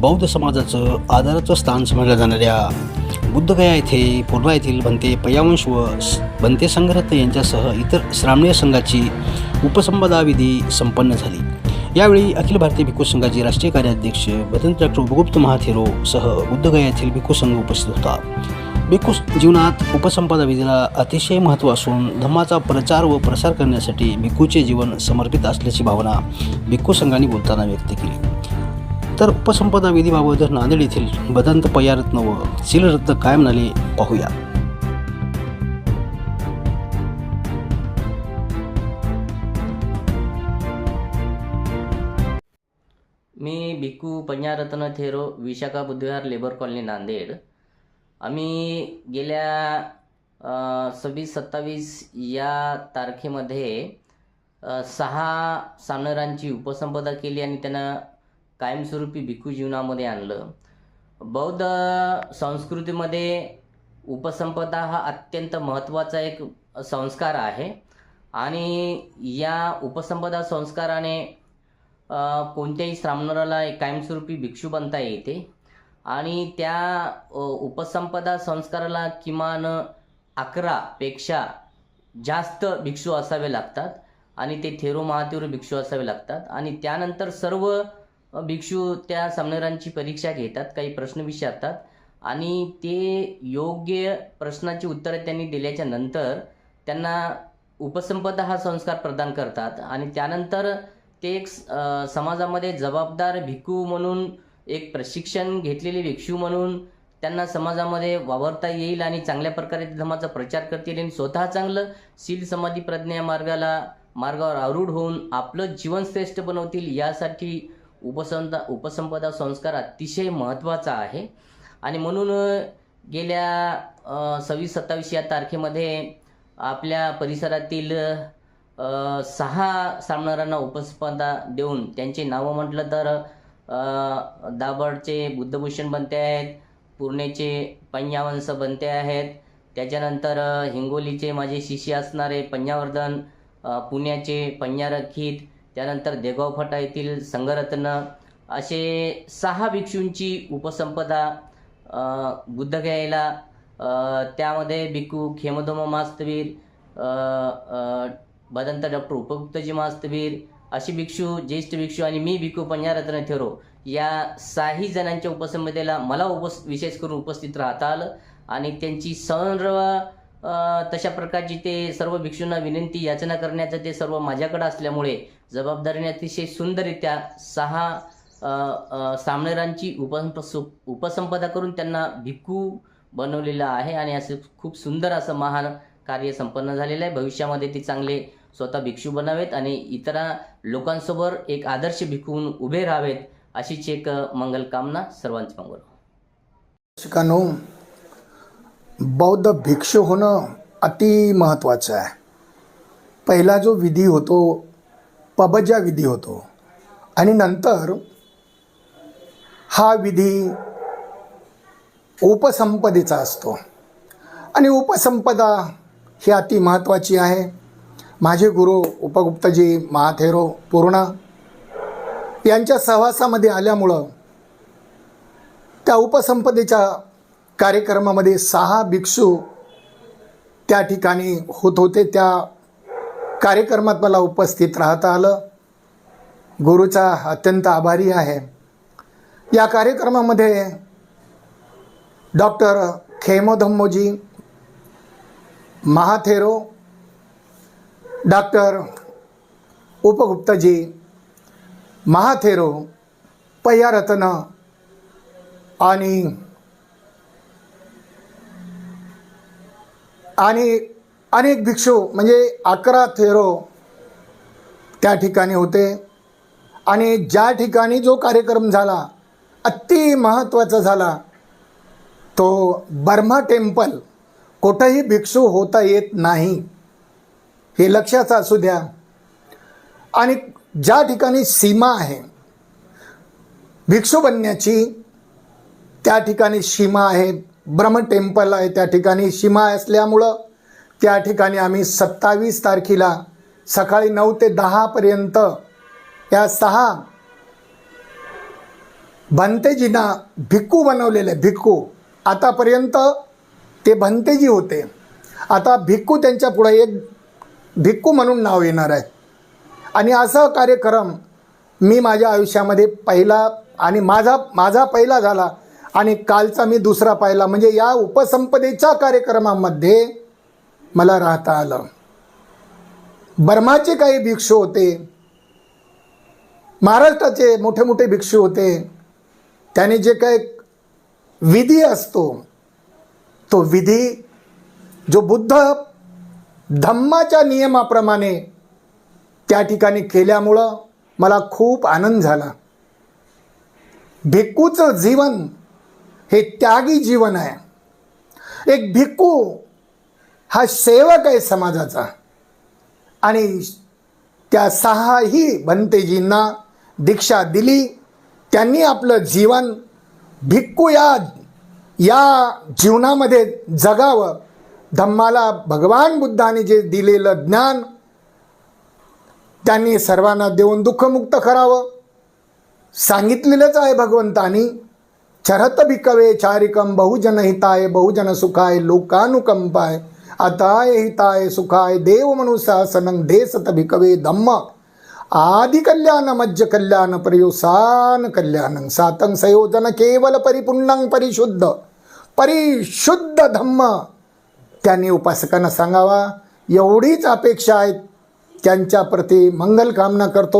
बौद्ध समाजाचं आदराचं स्थान समजल्या जाणाऱ्या बुद्धगया येथे पूर्णा येथील भंते पयावंश व भंते संघरत्न यांच्यासह इतर श्रामणीय संघाची उपसंपदाविधी संपन्न झाली. यावेळी अखिल भारतीय भिक्खू संघाचे राष्ट्रीय कार्याध्यक्ष भदंत डॉक्टर उपगुप्त महाथेरो सह बुद्धगया येथील भिक्खू संघ उपस्थित होता. भिक्खू जीवनात उपसंपदा विधीला अतिशय महत्त्व असून धम्माचा प्रचार व प्रसार करण्यासाठी भिक्खूचे जीवन समर्पित असल्याची भावना भिक्खू संघाने बोलताना व्यक्त केली. तर उपसंपदा विधीबाबत नांदेड येथील बदंत पयारत्न व सीलरत्न काय म्हणाले पाहूया. मी भिकू पंजारत्न थेरो विशाखा बुधवार लेबर कॉलनी नांदेड. आम्ही गेल्या सव्वीस सत्तावीस या तारखेमध्ये सहा सामनारांची उपसंपदा केली आणि त्यांना कायमस्वरूपी भिक्खू जीवनामध्ये आणलं. बौद्ध संस्कृतीमध्ये उपसंपदा हा अत्यंत महत्त्वाचा एक संस्कार आहे. आणि या उपसंपदा संस्काराने कोणत्याही श्रामणाला एक कायमस्वरूपी भिक्षू बनता येते. आणि त्या उपसंपदा संस्काराला किमान अकरापेक्षा जास्त भिक्षू असावे लागतात. आणि ते थेरो महाथेरो भिक्षू असावे लागतात. आणि त्यानंतर सर्व भिक्षू त्या सामनेरांची परीक्षा घेतात काही प्रश्न विचारतात आणि ते योग्य प्रश्नाची उत्तरं त्यांनी दिल्याच्या नंतर त्यांना उपसंपदा हा संस्कार प्रदान करतात आणि त्यानंतर ते एक समाजामध्ये जबाबदार भिक्खू म्हणून एक प्रशिक्षण घेतलेले भिक्षू म्हणून त्यांना समाजामध्ये वावरता येईल आणि चांगल्या प्रकारे धर्माचा प्रचार करतील आणि स्वतः चांगलं शील समाधी प्रज्ञा या मार्गाला मार्गावर आरूढ होऊन आपलं जीवन श्रेष्ठ बनवतील यासाठी उपसंदा उपसंपदा संस्कार अतिशय महत्त्वाचा आहे. आणि म्हणून गेल्या सव्वीस सत्तावीस या तारखेमध्ये आपल्या परिसरातील सहा सामनारांना उपसंपदा देऊन त्यांची नावं म्हटलं तर दाभडचे बुद्धभूषण बनते आहेत पूर्णेचे पंजावंश बनते आहेत त्याच्यानंतर हिंगोलीचे माझे शिष्य असणारे पंजावर्धन पुण्याचे पंजारखित त्यानंतर देगाव फटा येथील संघरत्न असे सहा भिक्षूंची उपसंपदा अ, बुद्धगयाला त्यामध्ये भिक्खू खेमधोम मास्तवीर भदंत डॉक्टर उपगुप्तजी मास्तवीर अशी भिक्षू ज्येष्ठ भिक्षू आणि मी भिक्खू पंजारत्न थेरो या साही जणांच्या उपसंपदेला मला उपस विशेष करून उपस्थित राहता आलं आणि त्यांची सर्व तशा प्रकारची ते सर्व भिक्षूंना विनंती याचना करण्याचं ते सर्व माझ्याकडे असल्यामुळे जबाबदारीने अतिशय सुंदररित्या सहा सामनेरांची उपसंप उपसंपदा करून त्यांना भिक्खू बनवलेलं आहे आणि असं खूप सुंदर असं महान कार्य संपन्न झालेलं आहे. भविष्यामध्ये ते चांगले स्वतः भिक्षू बनावेत आणि इतर लोकांसोबत एक आदर्श भिक्खू म्हणून उभे राहावेत अशीच एक मंगल कामना सर्वांची मंगल हो. शिकानो बौद्ध भिक्षू होणं अति महत्त्वाचं आहे. पहिला जो विधी होतो पबजा विधी होतो. आणि नंतर हा विधी उपसंपदेचा असतो. आणि उपसंपदा ही अति महत्त्वाची आहे. माझे गुरु उपगुप्तजी महाथेरो पूर्ण यांच्या सहवासामध्ये आल्यामुळं त्या उपसंपदेच्या कार्यक्रमामध्ये सहा भिक्षू त्या ठिकाणी होत होते. त्या कार्यक्रमात मला उपस्थित राहता आलं. गुरुचा अत्यंत आभारी आहे. या कार्यक्रमामध्ये डॉक्टर खेमोधम्मोजी महाथेरो डॉक्टर उपगुप्तजी महाथेरो पय्यारत्न आणि आणि अनेक भिक्षू म्हणजे अकरा थेरो त्या ठिकाणी होते. आणि ज्या ठिकाणी जो कार्यक्रम झाला अति महत्त्वाचा झाला तो बर्मा टेम्पल कुठंही भिक्षू होता येत नाही हे लक्षात असू द्या. आणि ज्या ठिकाणी सीमा आहे भिक्षू बनण्याची त्या ठिकाणी सीमा आहे. ब्रह्म टेम्पल आहे त्या ठिकाणी. सीमा असल्यामुळं त्या ठिकाणी आम्ही सत्तावीस तारखेला सकाळी नऊ ते दहापर्यंत या सहा भंतेजींना भिक्खू बनवलेले भिक्खू. आतापर्यंत ते भंतेजी होते. आता भिक्खू त्यांच्या पुढे एक भिक्खू म्हणून नाव येणार आहे. आणि असा कार्यक्रम मी माझ्या आयुष्यामध्ये पहिला आणि माझा माझा पहिला झाला. आणि कालचा मी दुसरा पाहिला म्हणजे या उपसंपदेच्या कार्यक्रमामध्ये मला राहता आलं. बर्माचे काही भिक्षू होते महाराष्ट्राचे मोठे मोठे भिक्षू होते त्याने जे काही विधी असतो तो विधी जो बुद्ध धम्माच्या नियमाप्रमाणे त्या ठिकाणी केल्यामुळं मला खूप आनंद झाला. भिक्कूचं जीवन हे त्यागी जीवन आहे. एक भिक्खू हा सेवक आहे समाजाचा. आणि त्या सहाही भंतेजींना दीक्षा दिली. त्यांनी आपलं जीवन भिक्खू या या जीवनामध्ये जगावं. धम्माला भगवान बुद्धाने जे दिलेलं ज्ञान त्यांनी सर्वांना देऊन दुःखमुक्त करावं. सांगितलेलंच आहे भगवंतानी. चरत भिकवे चारिकम बहुजन हिताय बहुजन सुखाय लोकानुकंपाय। अताय हिताय सुखाय देव मनुशासनं देसत भिकवे धम्म। आदि कल्याण मज्ज कल्याण पर्युसान कल्याण। सातं संयोजन केवल परिपुण्णं परिशुद्ध। परिशुद्ध धम्म। त्यांनी उपासकांना सांगावा एवढीच अपेक्षा आहे त्यांच्याप्रती मंगल कामना करतो.